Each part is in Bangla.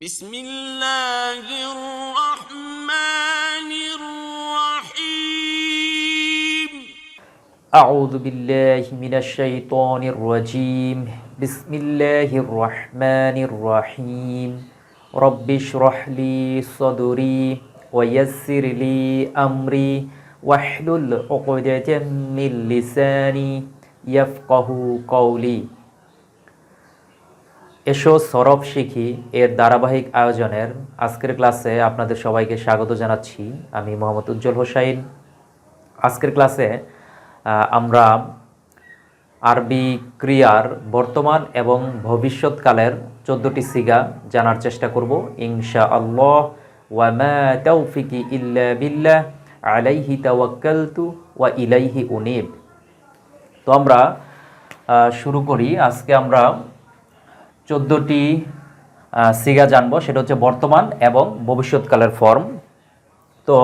بسم الله الرحمن الرحيم. أعوذ بالله من الشيطان الرجيم. بسم الله الرحمن الرحيم. رب اشرح لي صدري ويسر لي أمري واحلل عقدة من لساني يفقه قولي. এসো সরব শিখি এর ধারাবাহিক আয়োজনের আজকের ক্লাসে আপনাদের সবাইকে স্বাগত জানাচ্ছি। আমি মোহাম্মদ উজ্জ্বল হোসাইন। আজকের ক্লাসে আমরা আরবি ক্রিয়ার বর্তমান এবং ভবিষ্যৎকালের চোদ্দোটি সিগা জানার চেষ্টা করব। ইনশা আল্লাহ ওয়ামা তৌফিকি ইল্লা বিল্লাহ, আলাইহি তাওয়াক্কালতু ওয়া ইলাইহি উনিব। তো আমরা শুরু করি। আজকে আমরা চোদ্দোটি সিগা জানব, সেটা হচ্ছে বর্তমান এবং ভবিষ্যৎকালের ফর্ম। তো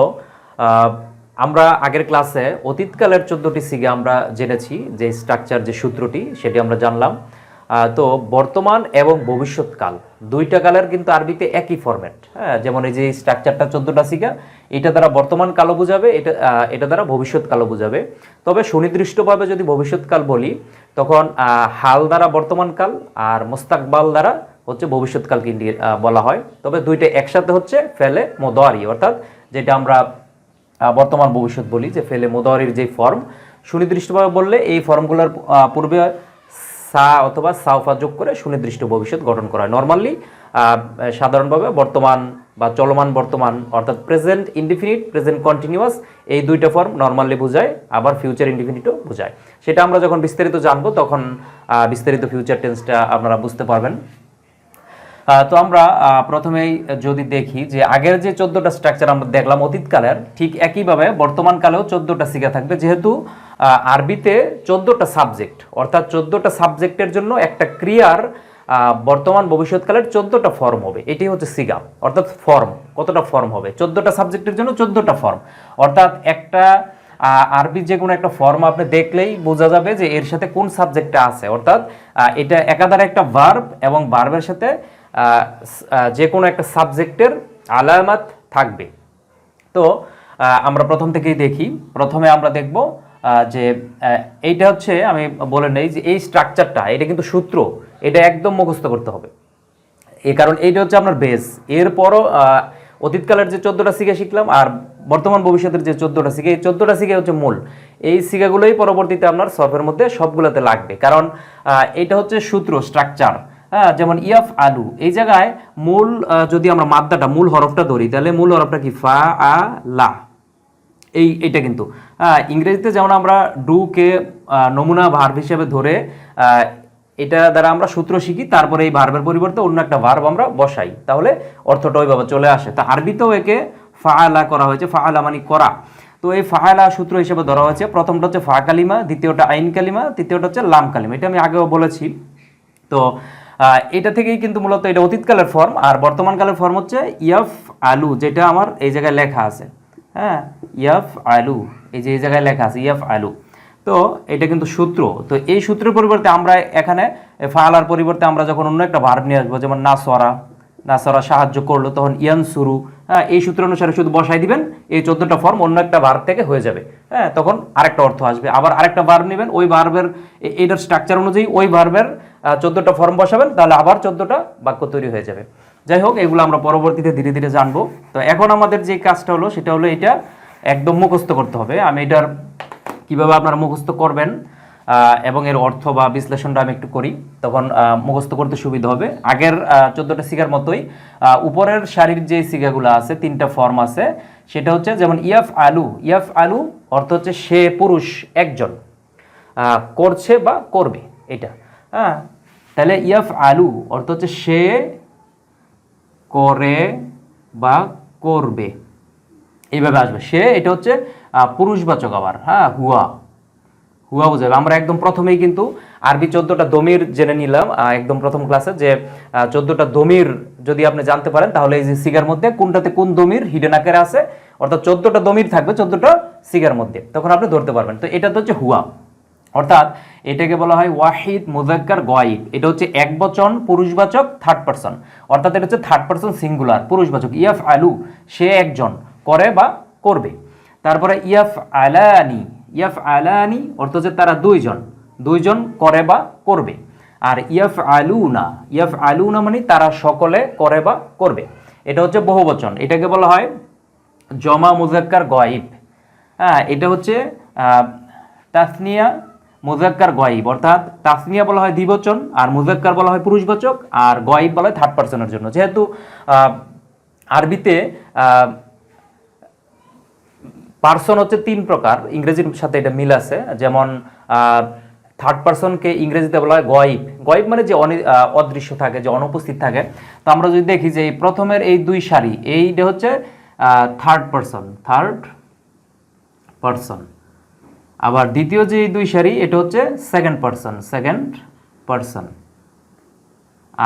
আমরা আগের ক্লাসে অতীতকালের চোদ্দোটি সিগা আমরা জেনেছি, যে স্ট্রাকচার, যে সূত্রটি, সেটি আমরা জানলাম। তো বর্তমান এবং ভবিষ্যৎকাল, দুইটা কালের কিন্তু আরবিতে একই ফরম্যাট হ্যাঁ যেমন এই যে স্ট্রাকচারটা চোদ্দোটা সিগা এটা দ্বারা বর্তমান কালও বোঝাবে, এটা এটা দ্বারা ভবিষ্যৎকালও বোঝাবে। তবে সুনির্দিষ্টভাবে যদি ভবিষ্যৎকাল বলি, তখন হাল দ্বারা বর্তমান কাল আর মোস্তাকবাল দ্বারা হচ্ছে ভবিষ্যৎকালকে বলা হয়। তবে দুইটা একসাথে হচ্ছে ফেলে মোদারি, অর্থাৎ যেটা আমরা বর্তমান ভবিষ্যৎ বলি, যে ফেলে মোদারির যে ফর্ম সুনির্দিষ্টভাবে বললে এই ফর্মগুলোর পূর্বে সা অথবা সাউফা যোগ করে সুনির্দিষ্ট ভবিষ্যৎ গঠন করা হয়। নর্মালি সাধারণভাবে বর্তমান বা চলমান বর্তমান অর্থাৎ প্রেজেন্ট ইনডিফিনিট প্রেজেন্ট কন্টিনিউয়াস এই দুইটা ফর্ম নর্মালি বোঝায়, আবার ফিউচার ইনডিফিনিটও বোঝায়। সেটা আমরা যখন বিস্তারিত জানব, তখন বিস্তারিত ফিউচার টেন্সটা আপনারা বুঝতে পারবেন। তো আমরা প্রথমেই যদি দেখি যে আগের যে চোদ্দটা স্ট্রাকচার আমরা দেখলাম অতীতকালের, ঠিক একইভাবে বর্তমান কালেও চোদ্দটা সিগা থাকবে। যেহেতু আরবিতে চোদ্দোটা সাবজেক্ট অর্থাৎ চোদ্দোটা সাবজেক্টের জন্য একটা ক্রিয়ার বর্তমান ভবিষ্যৎকালের চোদ্দটা ফর্ম হবে। এটি হচ্ছে সিগা, অর্থাৎ ফর্ম কতটা ফর্ম হবে? চোদ্দোটা সাবজেক্টের জন্য চোদ্দটা ফর্ম অর্থাৎ একটা আরবি যে কোনো একটা ফর্ম আপনি দেখলেই বোঝা যাবে যে এর সাথে কোন সাবজেক্টটা আছে। অর্থাৎ এটা একাধারে একটা ভার্ব এবং ভার্বের সাথে যে কোনো একটা সাবজেক্টের আলামাত থাকবে। তো আমরা প্রথম থেকেই দেখি। প্রথমে আমরা দেখব যে এইটা হচ্ছে আমি বলে নেই যে এই স্ট্রাকচারটা এটা কিন্তু সূত্র, এটা একদম মুখস্থ করতে হবে। এই কারণ এইটা হচ্ছে আপনার বেস এরপরও অতীতকালের যে চোদ্দোটা সিগা শিখলাম আর বর্তমান ভবিষ্যতের যে চোদ্দোটা সিগা এই চোদ্দোটা সিগা হচ্ছে মূল। এই সিগাগুলোই পরবর্তীতে আপনার সর্ফের মধ্যে সবগুলোতে লাগবে। কারণ এটা হচ্ছে সূত্র স্ট্রাকচার হ্যাঁ যেমন ইয়াফ আলু, এই জায়গায় মূল যদি আমরা মাদ্দাটা, মূল হরফটা ধরি, তাহলে মূল হরফটা কি? ফা, আ, লা। এই এটা কিন্তু। ইংরেজিতে যেমন আমরা ডুকে নমুনা ভার্ব হিসেবে ধরে এটা দ্বারা আমরা সূত্র শিখি, তারপরে এই ভার্বের পরিবর্তে অন্য একটা ভার্ব আমরা বসাই। তাহলে অর্থটা ওইভাবে চলে আসে। তা আরবিতেও একে ফাআলা করা হয়েছে, ফাআলা মানে করা। তো এই ফাআলা সূত্র হিসেবে ধরা হয়েছে, প্রথমটা হচ্ছে ফা কালিমা, দ্বিতীয়টা আইন কালিমা, তৃতীয়টা হচ্ছে লাম কালিমা। এটা আমি আগেও বলেছি। তো এটা থেকেই কিন্তু মূলত এটা অতীতকালের ফর্ম আর বর্তমানকালের ফর্ম হচ্ছে ইয়াফ আলু যেটা আমার এই জায়গায় লেখা আছে। হ্যাঁ ইয়াফ আলু এই যে এই জায়গায় লেখা আছে ইয়াফ আলু তো এটা কিন্তু সূত্র। তো এই সূত্রের পরিবর্তে আমরা এখানে ফালার পরিবর্তে আমরা যখন অন্য একটা ভার্ব নিয়ে আসব, যেমন নাসরা নাসরা সাহায্য করল, তখন ইয়ান শুরু হ্যাঁ এই সূত্র অনুসারে শুধু বসাই দিবেন, এই চোদ্দটা ফর্ম অন্য একটা ভার্ব থেকে হয়ে যাবে। হ্যাঁ তখন আরেকটা অর্থ আসবে। আবার আরেকটা ভার্ব নেবেন, ওই ভার্বের এটার স্ট্রাকচার অনুযায়ী ওই ভার্বের চোদ্দটা ফর্ম বসাবেন, তাহলে আবার চোদ্দটা বাক্য তৈরি হয়ে যাবে। যাই হোক, এগুলো আমরা পরবর্তীতে ধীরে ধীরে জানব। তো এখন আমাদের যে কাজটা হলো, সেটা হলো এটা একদম মুখস্থ করতে হবে। আমি এটার কীভাবে আপনারা মুখস্থ করবেন এবং এর অর্থ বা বিশ্লেষণটা আমি একটু করি। তখন মুখস্থ করতে সুবিধা হবে। আগের চোদ্দোটা সিগার মতোই উপরের শাড়ির যে সিগাগুলো আছে, তিনটা ফর্ম আছে, সেটা হচ্ছে যেমন ইয়াফ আলু। ইয়াফ আলু অর্থ হচ্ছে সে পুরুষ একজন করছে বা করবে এটা। হ্যাঁ তাহলে ইয়াফ আলু অর্থ হচ্ছে সে করে বা করবে। এইভাবে আসবে। সে এটা হচ্ছে পুরুষবাচক আবার হ্যাঁ হুয়া। হুয়া বোঝাবে। আমরা একদম প্রথমেই কিন্তু আরবি চোদ্দটা দমির জেনে নিলাম। একদম প্রথম ক্লাসে যে চোদ্দটা দমির যদি আপনি জানতে পারেন, তাহলে এই যে সিগার মধ্যে কোনটাতে কোন দমির হিডেন আকারে আছে, অর্থাৎ চোদ্দটা দমির থাকবে চোদ্দটা সিগার মধ্যে। তখন আপনি ধরতে পারবেন। তো এটা তো হচ্ছে হুয়া। অর্থাৎ এটাকে বলা হয় ওয়াহিদ মুজাক্কার গয়েব। এটা হচ্ছে এক বচন পুরুষবাচক থার্ড পারসন অর্থাৎ এটা হচ্ছে থার্ড পারসন সিঙ্গুলার পুরুষবাচক। ইয়াফ আলু সে একজন, করে বা করবে। তারপরে ইয়াফ আলানি ইয়াফ আলানি অর্থ হচ্ছে তারা দুইজন দুইজন করে বা করবে। আর ইয়াফ আলুনা ইয়াফ আলুনা মানে তারা সকলে করে বা করবে। এটা হচ্ছে বহুবচন। এটাকে বলা হয় জমা মুজাক্কার গয়েব। হ্যাঁ এটা হচ্ছে তাসনিয়া মুজাক্কার গয়েব, অর্থাৎ তাসনিয়া বলা হয় দ্বিবচন আর মুজাক্কার বলা হয় পুরুষবাচক আর গয়েব বলা হয় থার্ড পার্সনের জন্য। যেহেতু আরবিতে পার্সন হচ্ছে তিন প্রকার, ইংরেজির সাথে এটা মিল আছে। যেমন থার্ড পার্সনকে ইংরেজিতে বলা হয় গয়েব। গয়েব মানে যে অদৃশ্য থাকে, যে অনুপস্থিত থাকে। তো আমরা যদি দেখি যে এই প্রথমের এই দুই সারি, এইটা হচ্ছে থার্ড পার্সন থার্ড পার্সন আবার দ্বিতীয় যে দুই সারি, এটা হচ্ছে সেকেন্ড পার্সন সেকেন্ড পার্সন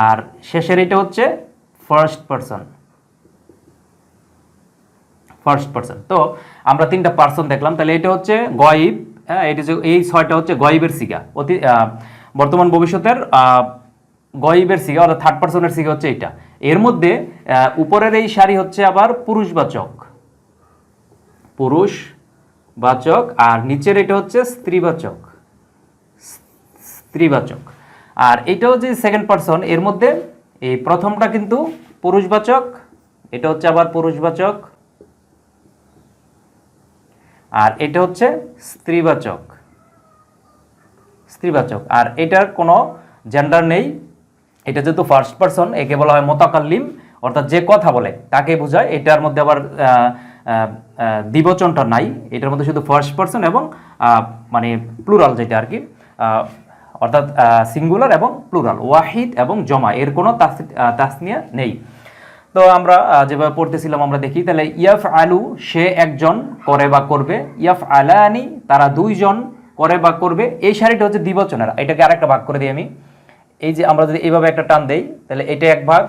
আর শেষের এটা হচ্ছে ফার্স্ট পার্সন ফার্স্ট পার্সন তো আমরা তিনটা পার্সন দেখলাম, তাহলে এটা হচ্ছে গয়েব হ্যাঁ এটা যে এই ছয়টা হচ্ছে গয়েবের সিগা। অতি বর্তমান ভবিষ্যতের গয়েবের সিগা অর্থাৎ থার্ড পার্সনের সিগা হচ্ছে এটা। এর মধ্যে উপরের এই শাড়ি হচ্ছে আবার পুরুষবাচক। পুরুষ বাচক, আর নিচের এটা হচ্ছে স্ত্রীবাচক। স্ত্রীবাচক। আর এটাও যে সেকেন্ড পার্সন এর মধ্যে এই প্রথমটা কিন্তু পুরুষবাচক, এটা হচ্ছে আবার পুরুষবাচক। আর এটা হচ্ছে স্ত্রীবাচক। স্ত্রীবাচক। আর এটার কোনো জেন্ডার নেই। এটা যেহেতু ফার্স্ট পার্সন একে বলা হয় মোতাকাল্লিম, অর্থাৎ যে কথা বলে তাকে বোঝায়। এটার মধ্যে আবার দ্বিবচনটা নাই। এটার মধ্যে শুধু ফার্স্ট পার্সন এবং মানে প্লুরাল যেটা আর কি অর্থাৎ সিঙ্গুলার এবং প্লুরাল ওয়াহিদ এবং জমা, এর কোনো তাসনিয়া নেই। তো আমরা যেভাবে পড়তেছিলাম আমরা দেখি, তাহলে ইয়াফ আলু সে একজন করে বা করবে ইয়াফ আলানি তারা দুইজন করে বা করবে, এই শাড়িটা হচ্ছে দ্বিবচনের। এটাকে আরেকটা ভাগ করে দিই আমি। এই যে আমরা যদি এইভাবে একটা টান দেই, তাহলে এটা এক ভাগ,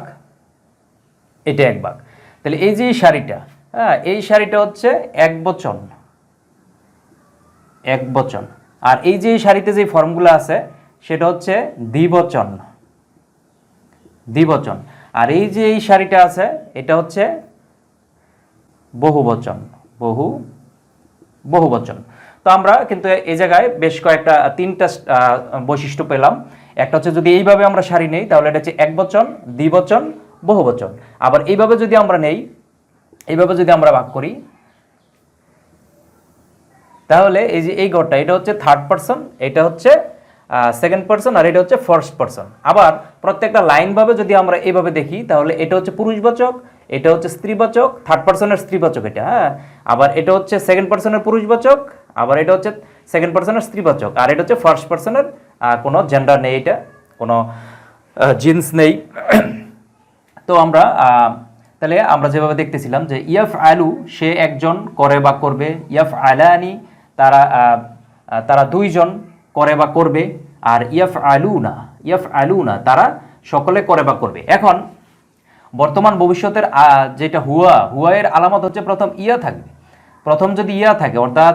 এটা এক ভাগ। তাহলে এই যে শাড়িটা হ্যাঁ এই শাড়িটা হচ্ছে এক বচন। এক বচন। আর এই যে এই শাড়িতে যে ফর্মগুলো আছে, সেটা হচ্ছে দ্বিবচন। দ্বিবচন। আর এই যে এই শাড়িটা আছে, এটা হচ্ছে বহুবচন। বহু, বহুবচন। তো আমরা কিন্তু এই জায়গায় বেশ কয়েকটা, তিনটা বৈশিষ্ট্য পেলাম। একটা হচ্ছে যদি এইভাবে আমরা শাড়ি নেই, তাহলে এটা হচ্ছে এক বচন দ্বিবচন, বহুবচন। আবার এইভাবে যদি আমরা নেই এইভাবে যদি আমরা ভাগ করি, তাহলে এই যে এই ঘরটা এটা হচ্ছে থার্ড পার্সন এটা হচ্ছে সেকেন্ড পার্সন আর এটা হচ্ছে ফার্স্ট পার্সন আবার প্রত্যেকটা লাইনভাবে যদি আমরা এইভাবে দেখি, তাহলে এটা হচ্ছে পুরুষবাচক, এটা হচ্ছে স্ত্রীবাচক থার্ড পার্সনের স্ত্রীবাচক এটা হ্যাঁ? আবার এটা হচ্ছে সেকেন্ড পার্সনের পুরুষবাচক, আবার এটা হচ্ছে সেকেন্ড পার্সনের স্ত্রীবাচক, আর এটা হচ্ছে ফার্স্ট পার্সনের কোনো জেন্ডার নেই এটা, কোনো জিন্স নেই। তো আমরা তাহলে আমরা যেভাবে দেখতেছিলাম যে ইয়াফ আলু সে একজন করে বা করবে ইয়াফ আলানি তারা তারা দুইজন করে বা করবে, আর ইয়াফ আলু না ইয়াফ আলু না তারা সকলে করে বা করবে। এখন, বর্তমান ভবিষ্যতের যেটা হুয়া, হুয়ায়ের আলামত হচ্ছে প্রথম ইয়া থাকবে। প্রথম যদি ইয়া থাকে, অর্থাৎ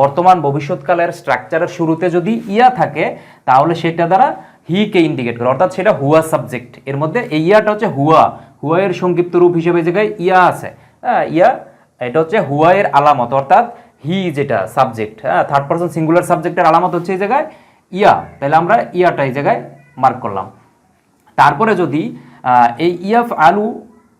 বর্তমান ভবিষ্যৎকালের স্ট্রাকচারের শুরুতে যদি ইয়া থাকে, তাহলে সেটা দ্বারা হি কে ইন্ডিকেট করে, অর্থাৎ সেটা হুয়া সাবজেক্ট। এর মধ্যে এই ইয়াটা হচ্ছে হুয়া। হুয়ায়ের সংক্ষিপ্ত রূপ হিসেবে জায়গায় ইয়া আছে। হ্যাঁ ইয়া, এটা হচ্ছে হুয়ায়ের আলামত, অর্থাৎ হি যেটা সাবজেক্ট হ্যাঁ থার্ড পার্সন সিঙ্গুলার সাবজেক্টের আলামত হচ্ছে এই জায়গায় ইয়া। তাহলে আমরা ইয়াটা এই জায়গায় মার্ক করলাম। তারপরে যদি এই ইয়াফ আলু,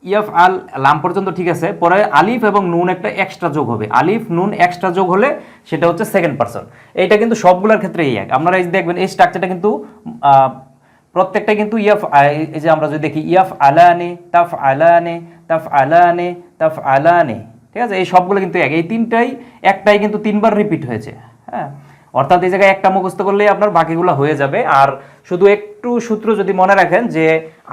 ইয়াফ আল লাম পর্যন্ত ঠিক আছে, পরে আলিফ এবং নুন একটা এক্সট্রা যোগ হবে। আলিফ, নুন এক্সট্রা যোগ হলে সেটা হচ্ছে সেকেন্ড পার্সন এইটা কিন্তু সবগুলোর ক্ষেত্রে এই এক। আপনারা এই দেখবেন, এই স্ট্রাকচারটা কিন্তু প্রত্যেকটা কিন্তু ইয়াফ এই যে আমরা যদি দেখি ইয়াফ আলানে, তাফ আলানে তাফ আলানে তাফ আলানে, ঠিক আছে? এই সবগুলো কিন্তু এক। এই তিনটাই, একটাই কিন্তু তিনবার রিপিট হয়েছে হ্যাঁ? অর্থাৎ এই জায়গায় একটা মুখস্থ করলেই আপনার বাকিগুলো হয়ে যাবে। আর শুধু একটু সূত্র যদি মনে রাখেন যে,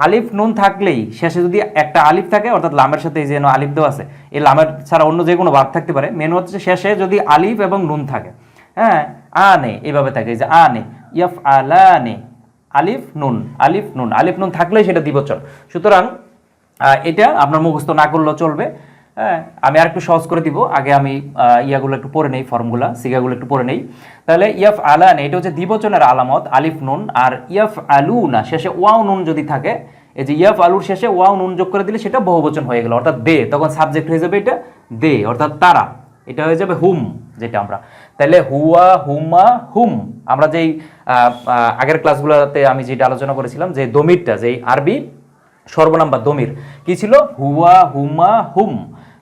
আলিফ নুন থাকলেই শেষে যদি একটা আলিফ থাকে, অর্থাৎ লামের সাথে এই যে আলিফ দেওয়া আছে, এই লামের ছাড়া অন্য যে কোনো ভাব থাকতে পারে। মেন হচ্ছে শেষে যদি আলিফ এবং নুন থাকে হ্যাঁ? আনে, এভাবে থাকে যে আনে, ইয়াফ আলানে আলিফ নুন আলিফ নুন আলিফ নুন থাকলেই সেটা দ্বিবচন। সুতরাং এটা আপনার মুখস্থ না করলেও চলবে। হ্যাঁ আমি আর একটু সহজ করে দিব। আগে আমি ইয়াগুলো একটু পড়ে নেই, ফর্মগুলা, সিগাগুলো একটু পড়ে নেই। তাহলে ইয়াফ আলান এটা হচ্ছে দ্বিবচনের আলামত, আলিফ নুন, আর ইয়াফ আলু না, শেষে ওয়াও নুন যদি থাকে, এই যে ইয়াফ আলুর শেষে ওয়াও নুন যোগ করে দিলে সেটা বহুবচন হয়ে গেল, অর্থাৎ দে, তখন সাবজেক্ট হয়ে যাবে এটা দে, অর্থাৎ তারা। এটা হয়ে যাবে হুম যেটা আমরা। তাহলে হুয়া, হুমা, হুম আমরা যেই আগের ক্লাসগুলোতে আমি যেটা আলোচনা করেছিলাম, যে দমিরটা, যেই আরবি সর্বনাম বা দমির, কি ছিল? হুয়া, হুমা, হুম।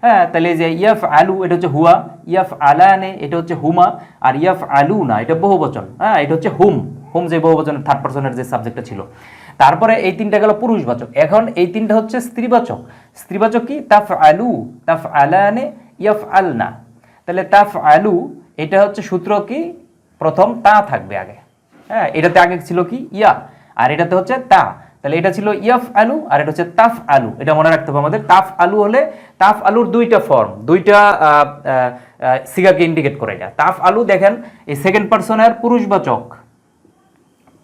হ্যাঁ তাহলে যে ইয়াফ আলু এটা হচ্ছে হুয়া ইয়াফ আলানে এটা হচ্ছে হুমা, আর ইয়াফ আলু না এটা বহুবচন। হ্যাঁ এটা হচ্ছে হুম। হুম যে বহুবচনের থার্ড পার্সনের যে সাবজেক্টটা ছিল। তারপরে এই তিনটা গেল পুরুষবাচক। এখন এই তিনটা হচ্ছে স্ত্রীবাচক। স্ত্রীবাচক কি? তাফ আলু তাফ আলানে ইয়াফ আলনা তাহলে তাফ আলু এটা হচ্ছে সূত্র কি? প্রথম তা থাকবে আগে। হ্যাঁ এটাতে আগে ছিল কি? ইয়া। আর এটাতে হচ্ছে তা। তাহলে এটা ছিল ইয়াফ আলু আর এটা হচ্ছে তাফ আলু এটা মনে রাখতে হবে আমাদের। তাফ আলু হলে তাফ আলুর দুইটা ফর্ম দুইটা সিগাকে ইন্ডিকেট করে এটা। তাফ আলু দেখেন, এই সেকেন্ড পার্সনের পুরুষবাচক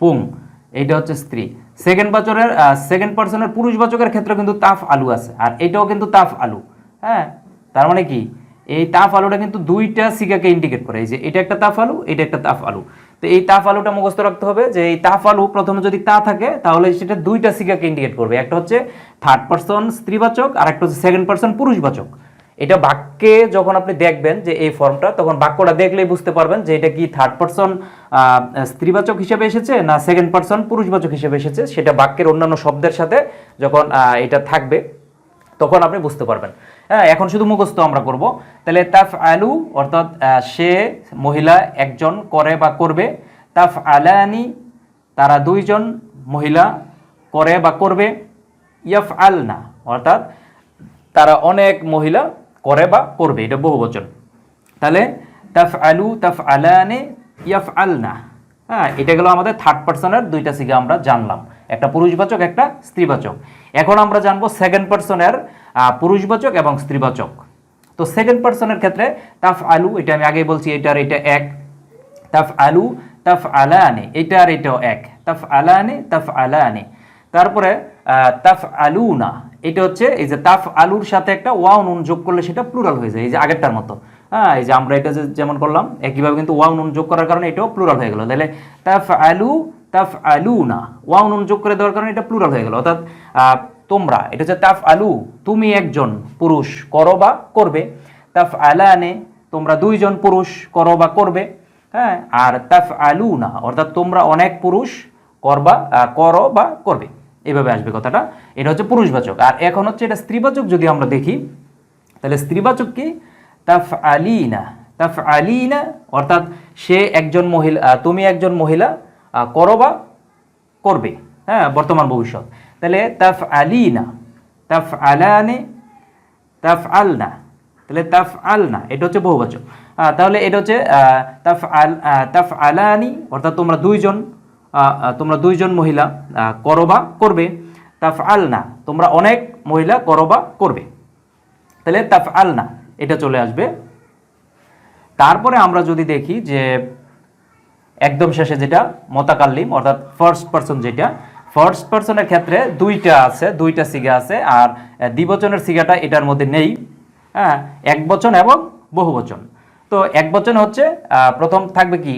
পুং। এইটা হচ্ছে স্ত্রী। সেকেন্ড বছরের সেকেন্ড পার্সনের পুরুষবাচকের ক্ষেত্রে কিন্তু তাফ আলু আছে। আর এটাও কিন্তু তাফ আলু হ্যাঁ তার মানে কি? এই তাফ আলুটা কিন্তু দুইটা সিগাকে ইন্ডিকেট করে। এই যে এটা একটা তাফ আলু, এটা একটা তাফ আলু। তো এই তাফ আলুটা মুখস্থ রাখতে হবে যে এই তাফ আলু প্রথমে যদি তা থাকে, তাহলে সেটা দুইটা সিগাকে ইন্ডিকেট করবে। একটা হচ্ছে থার্ড পার্সন স্ত্রীবাচক, আর একটা হচ্ছে সেকেন্ড পার্সন পুরুষবাচক। এটা বাক্যে যখন আপনি দেখবেন যে এই ফর্মটা তখন বাক্যটা দেখলেই বুঝতে পারবেন যে এটা কি থার্ড পার্সন স্ত্রীবাচক হিসেবে এসেছে না সেকেন্ড পার্সন পুরুষবাচক হিসেবে এসেছে, সেটা বাক্যের অন্যান্য শব্দের সাথে যখন এটা থাকবে, তখন আপনি বুঝতে পারবেন। হ্যাঁ এখন শুধু মুখস্থ আমরা করব। তাহলে তাফ আলু অর্থাৎ সে মহিলা একজন করে বা করবে। তাফ আলানি তারা দুইজন মহিলা করে বা করবে। ইয়াফ আল না অর্থাৎ তারা অনেক মহিলা করে বা করবে, এটা বহু বচন। তাহলে তাফ আলু তাফ আলানে ইয়াফ আল না হ্যাঁ এটা গেল আমাদের থার্ড পার্সনের দুইটা সিগা আমরা জানলাম। একটা পুরুষবাচক, একটা স্ত্রীবাচক। এখন আমরা জানব সেকেন্ড পার্সনের পুরুষবাচক এবং স্ত্রীবাচক। তো সেকেন্ড পার্সনের ক্ষেত্রে তাফ আলু এটা আমি আগেই বলছি এটার এটা এক। তাফ আলু তাফ আলানে এটা আর এটাও এক। তাফ আলানে তাফ আলানে তারপরে আহ, তাফ আলুনা এটা হচ্ছে এই যে তাফ আলুর সাথে একটা ওয়াও নুন যোগ করলে সেটা প্লুরাল হয়ে যায় এই যে আগেরটার মতো। হ্যাঁ এই যে আমরা এটা যেমন করলাম একইভাবে কিন্তু ওয়াও নুন যোগ করার কারণে এটাও প্লুরাল হয়ে গেল। তাহলে তাফ আলু তাফ আলু না ওয়াও নুন যোগ করে দেওয়ার কারণে এটা প্লুরাল হয়ে গেল। অর্থাৎ তোমরা, এটা হচ্ছে তাফ আলু তুমি একজন পুরুষ, করো বা করবে। তাফ আলানে তোমরা দুইজন পুরুষ, করো বা করবে। হ্যাঁ আর তাফ আলু না অর্থাৎ তোমরা অনেক পুরুষ, করবা করো বা করবে। এইভাবে আসবে কথাটা। এটা হচ্ছে পুরুষবাচক। আর এখন হচ্ছে এটা স্ত্রীবাচক যদি আমরা দেখি, তাহলে স্ত্রীবাচক কি? তাফ আলিনা তাফ আলিনা অর্থাৎ সে একজন মহিলা তুমি একজন মহিলা করো বা করবে। হ্যাঁ বর্তমান ভবিষ্যৎ। তাহলে তাফ আলিনা তাফ আলানে তাফ আলনা তাহলে তাফ আলনা এটা হচ্ছে বহুবচন। আহ, তাহলে এটা হচ্ছে তাফ আল তাফ আলানি অর্থাৎ তোমরা দুইজন তোমরা দুইজন মহিলা আহ, করো করবে। তাফ আলনা তোমরা অনেক মহিলা করবা করবে। তাহলে তাফ আলনা এটা চলে আসবে। তারপরে আমরা যদি দেখি যে একদম শেষে যেটা মতাকাল্লিম অর্থাৎ ফার্স্ট পার্সন যেটা ফার্স্ট পার্সনের ক্ষেত্রে দুইটা আছে, দুইটা সিগা আছে, আর দ্বিবচনের সিগাটা এটার মধ্যে নেই। হ্যাঁ এক বচন এবং বহু বচন তো এক বচন হচ্ছে প্রথম থাকবে কি?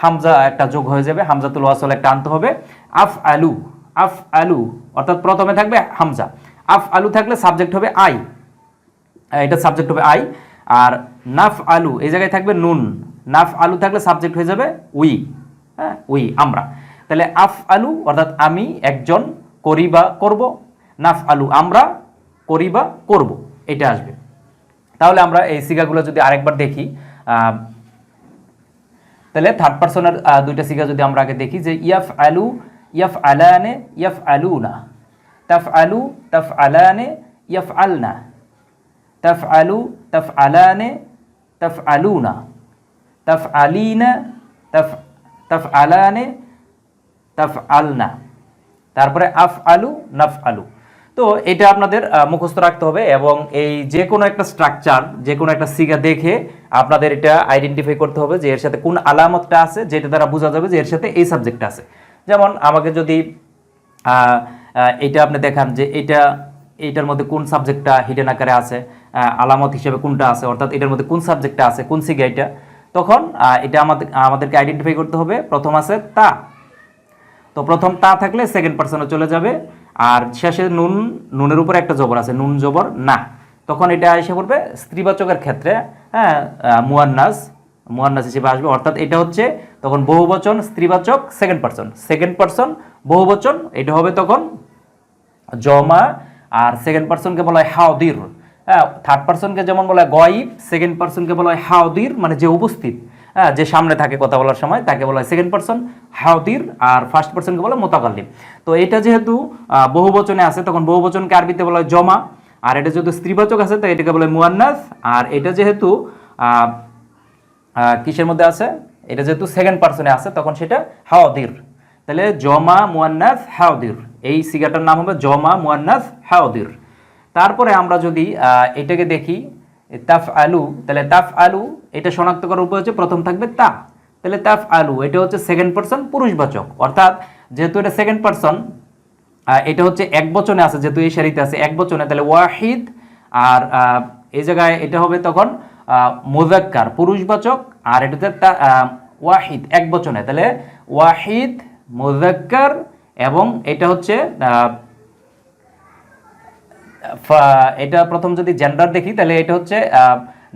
হামজা একটা যোগ হয়ে যাবে, হামজাতুল ওয়াসল একটা আনতে হবে। আফ আলু আফ আলু, অর্থাৎ প্রথমে থাকবে হামজা। আফ আলু থাকলে সাবজেক্ট হবে আই। এটা সাবজেক্ট হবে আই। আর নাফ আলু, এই জায়গায় থাকবে নুন। নাফ আলু থাকলে সাবজেক্ট হয়ে যাবে উই। হ্যাঁ উই, আমরা। তাহলে আফ আলু অর্থাৎ আমি একজন করি বা করব নাফ আলু আমরা করি বা করব, এটা আসবে। তাহলে আমরা এই সিগাগুলো যদি আরেকবার দেখি তাহলে থার্ড পার্সনের দুইটা সিগা যদি আমরা আগে দেখি যে ইয়াফ আলু ইয়াফ আলানে ইয়াফ আলু না তাফ আলু তাফ আলানে ইয়াফ আল না তাফ আলু তাফ আলানে তাফ আলুনা তাফ আলিনা তাফ তাফ আলানে তাফ আলনা তারপরে আফ আলু নাফ আলু তো এটা আপনাদের মুখস্থ রাখতে হবে এবং এই যে কোনো একটা স্ট্রাকচার যে কোনো একটা সিগা দেখে আপনাদের এটা আইডেন্টিফাই করতে হবে যে এর সাথে কোন আলামতটা আছে, যেটা দ্বারা বোঝা যাবে যে এর সাথে এই সাবজেক্টটা আছে। যেমন আমাকে যদি এটা আপনি দেখান যে এটা এইটার মধ্যে কোন সাবজেক্টটা হিডেন আকারে আছে আলামত হিসেবে কোনটা আছে, অর্থাৎ এটার মধ্যে কোন সাবজেক্টটা আছে, কোন সিগা এটা, তখন এটা আমাদের, আমাদেরকে আইডেন্টিফাই করতে হবে। প্রথম আছে তা। তো প্রথম তা থাকলে সেকেন্ড পার্সনে চলে যাবে। আর শেষে নুন, নুনের উপরে একটা জবর আছে, নুন জবর, না। তখন এটা এসে পড়বে স্ত্রীবাচকের ক্ষেত্রে হ্যাঁ মুয়ান্নাস মুয়ান্নাস হিসেবে আসবে। অর্থাৎ এটা হচ্ছে তখন বহুবচন, স্ত্রীবাচক সেকেন্ড পার্সন সেকেন্ড পার্সন বহুবচন, এটা হবে তখন জমা, আর সেকেন্ড পার্সনকে বলা হয় হাউদির হ্যাঁ থার্ড পার্সনকে যেমন বলা হয় গয়েব সেকেন্ড পার্সনকে বলা হয় হাউদির মানে যে উপস্থিত। যে সামনে থাকে কথা বলার সময়, তাকে বলা হয় সেকেন্ড পার্সন হাউদির আর ফার্স্ট পার্সনকে বলা হয় মোতাকাল্লিম। তো এটা যেহেতু বহুবচনে আছে, তখন বহুবচনকে আরবিতে বলা হয় জমা, আর এটা যেহেতু স্ত্রীবাচক আছে, তাই এটাকে বলে মুয়ান্নাস, আর এটা যেহেতু কিসের মধ্যে আছে? এটা যেহেতু সেকেন্ড পার্সনে আছে, তখন সেটা হাওদির তাহলে জমা, মুয়ান্নাস হাওদির এই সিগাটার নাম হবে জমা, মুয়ান্নাস হাওদির তারপরে আমরা যদি এটাকে দেখি তাফ আলু তাহলে তাফ আলু এটা শনাক্ত করার উপায় হচ্ছে প্রথম থাকবে তা। তাহলে তাফ আলু এটা হচ্ছে সেকেন্ড পার্সন পুরুষবাচক অর্থাৎ যেহেতু এটা সেকেন্ড পার্সন এটা হচ্ছে এক বচনে আছে, যেহেতু এই সারিতে আছে এক বচনে, তাহলে ওয়াহিদ আর এই জায়গায় এটা হবে তখন মোজাক্কার পুরুষবাচক আর এটাতে তা- ওয়াহিদ, এক বচনে। তাহলে ওয়াহিদ মোজাক্কার এবং এটা হচ্ছে এটা প্রথম যদি জেন্ডার দেখি, তাহলে এটা হচ্ছে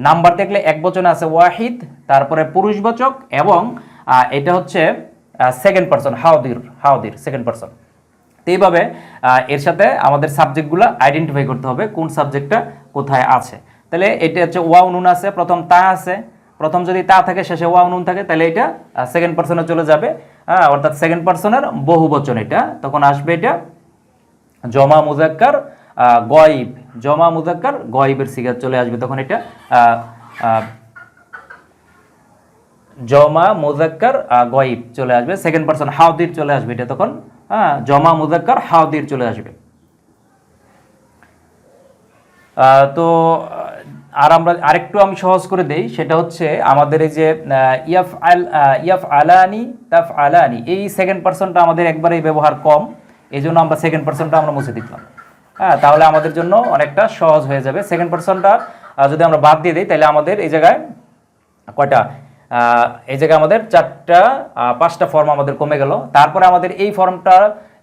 নাম্বার দেখলে এক বচনে আছে ওয়াহিদ, তারপরে পুরুষবাচক এবং এটা হচ্ছে সেকেন্ড পার্সন হাউদির হাউদির সেকেন্ড পার্সন তো এইভাবে এর সাথে আমাদের সাবজেক্টগুলো আইডেন্টিফাই করতে হবে, কোন সাবজেক্টটা কোথায় আছে। তাহলে এটা হচ্ছে ওয়াও উনুন আছে, প্রথম তা আছে। প্রথম যদি তা থাকে, শেষে ওয়াও উনুন থাকে, তাহলে এটা সেকেন্ড পার্সনে চলে যাবে। হ্যাঁ অর্থাৎ সেকেন্ড পার্সনের বহু বচন এটা। তখন আসবে এটা, জমা, মুজাক্কার গয়েব, জমা মুজাক্কার, গয়েবের সিগার চলে আসবে। তখন এটা জমা মুজাক্কার গয়েব চলে আসবে। সেকেন্ড পার্সন হাউদির চলে আসবে এটা তখন। হ্যাঁ জমা মুজাক্কার, হাউদির চলে আসবে। তো, আর আমরা আরেকটু আমি সহজ করে দেই, সেটা হচ্ছে আমাদের এই যে ইয়াফ আল ইয়াফ আলানি, তাফ আলানি, এই সেকেন্ড পার্সনটা আমাদের একবারেই ব্যবহার কম। এই জন্য আমরা সেকেন্ড পার্সনটা আমরা মুছে দিতাম। হ্যাঁ তাহলে আমাদের জন্য অনেকটা সহজ হয়ে যাবে। সেকেন্ড পার্সনটা যদি আমরা বাদ দিয়ে দিই, তাহলে আমাদের এই জায়গায়, কয়টা? এই জায়গায় আমাদের চারটা পাঁচটা ফর্ম আমাদের কমে গেল। তারপরে আমাদের এই ফর্মটা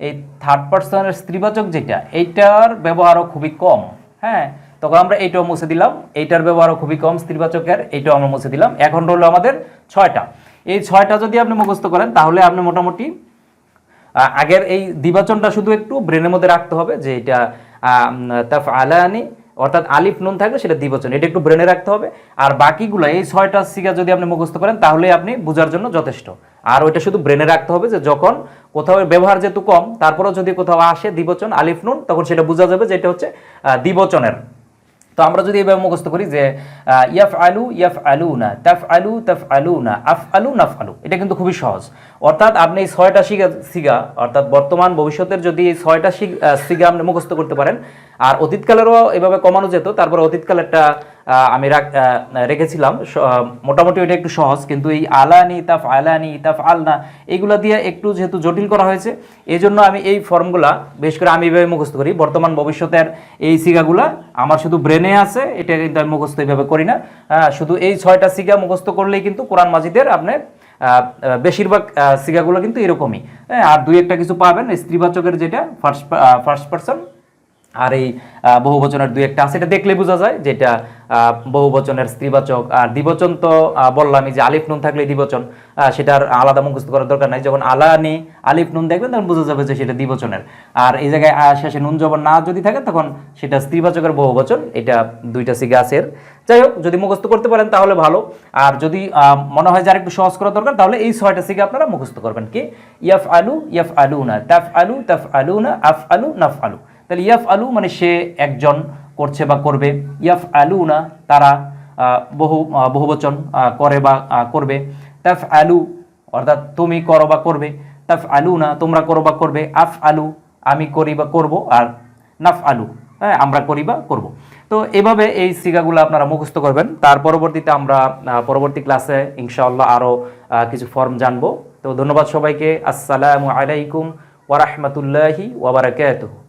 এই থার্ড পার্সনের স্ত্রীবাচক যেটা, এইটার ব্যবহারও খুবই কম। হ্যাঁ তখন আমরা এইটাও মুছে দিলাম। এইটার ব্যবহারও খুবই কম, স্ত্রীবাচকের, এইটাও আমরা মুছে দিলাম। এখন রইল আমাদের ছয়টা। এই ছয়টা যদি আপনি মুখস্থ করেন, তাহলে আপনি মোটামুটি আগের এই দ্বিবাচনটা শুধু একটু ব্রেনের মধ্যে রাখতে হবে যে এটা তাফ আলানি অর্থাৎ আলিফ নুন থাকলে সেটা দ্বিবচন। এটা একটু ব্রেনে রাখতে হবে। আর বাকিগুলো এই ছয়টা সিগা যদি আপনি মুখস্থ করেন তাহলে আপনি বোঝার জন্য যথেষ্ট। আর ওইটা শুধু ব্রেনে রাখতে হবে যে যখন কোথাও ব্যবহার যেহেতু কম তারপরেও যদি কোথাও আসে দ্বিবচন আলিফ নুন তখন সেটা বোঝা যাবে যে এটা হচ্ছে আহ, দ্বিবচনের তো আমরা যদি এভাবে মুখস্থ করি যে ইয়াফ আলু ইয়াফ আলু না তাফ আলু তাফ আলু না আফ আলু নাফ আলু এটা কিন্তু খুবই সহজ। অর্থাৎ আপনি এই ছয়টা সিগা সিগা অর্থাৎ বর্তমান ভবিষ্যতের যদি এই ছয়টা সিগা আপনি মুখস্থ করতে পারেন, আর অতীতকালেরও এভাবে কমানো যেত, তারপর অতীতকালেরটা আমি রাখ- রেখেছিলাম। মোটামুটি ওইটা একটু সহজ কিন্তু এই আলানি তাফ আলানি তাফ আলনা এইগুলা দিয়ে একটু যেহেতু জটিল করা হয়েছে এই জন্য আমি এই ফর্মগুলা বেশ করে আমি এইভাবে মুখস্থ করি। বর্তমান ভবিষ্যতের এই সিগাগুলা আমার শুধু ব্রেনে আছে এটা কিন্তু আমি মুখস্থ এইভাবে করি না। শুধু এই ছয়টা সিগা মুখস্থ করলেই কিন্তু কোরআন মাজিদের আপনার বেশিরভাগ সিগাগুলো কিন্তু এরকমই। হ্যাঁ, আর দুই একটা কিছু পাবেন স্ত্রীবাচকের যেটা ফার্স্ট ফার্স্ট পার্সন আর এই বহু বচনের দুই একটা আছে এটা দেখলে বোঝা যায় যেটা আহ, বহুবচনের স্ত্রীবাচক আর দ্বিবচন তো বললামই যে আলিফ নুন থাকলে দ্বিবচন সেটার আলাদা মুখস্থ করার দরকার নাই। যখন আলানি আলিফ নুন দেখবেন তখন বোঝা যাবে যে সেটা দ্বিবচনের। আর এই জায়গায় শেষে নুন জবর না যদি থাকে তখন সেটা স্ত্রীবাচকের বহুবচন এটা দুইটা সিগা আছে যাই হোক যদি মুখস্থ করতে পারেন তাহলে ভালো। আর যদি মনে হয় যে আর একটু সহজ করা দরকার তাহলে এই ছয়টা সিগা আপনারা মুখস্থ করবেন। কি? ইয়াফ আলু ইয়াফ আলু না তাফ আলু তাফ আলু না আফ আলু নাফ আলু তাহলে ইয়াফ আলু মানে সে একজন করছে বা করবে। ইয়াফ আলু না তারা বহু বহুবচন করে বা করবে। তাফ আলু অর্থাৎ তুমি করো বা করবে। তাফ আলু না তোমরা করো বা করবে। আফ আলু আমি করি বা করব আর নাফ আলু হ্যাঁ আমরা করি বা করব। তো এভাবে এই সিগাগুলো আপনারা মুখস্থ করবেন। তার পরবর্তীতে আমরা পরবর্তী ক্লাসে ইনশাআল্লাহ আরও কিছু ফর্ম জানব। তো ধন্যবাদ সবাইকে। আসসালামু আলাইকুম ওরহমতুল্লাহি ওবরাকাতুহ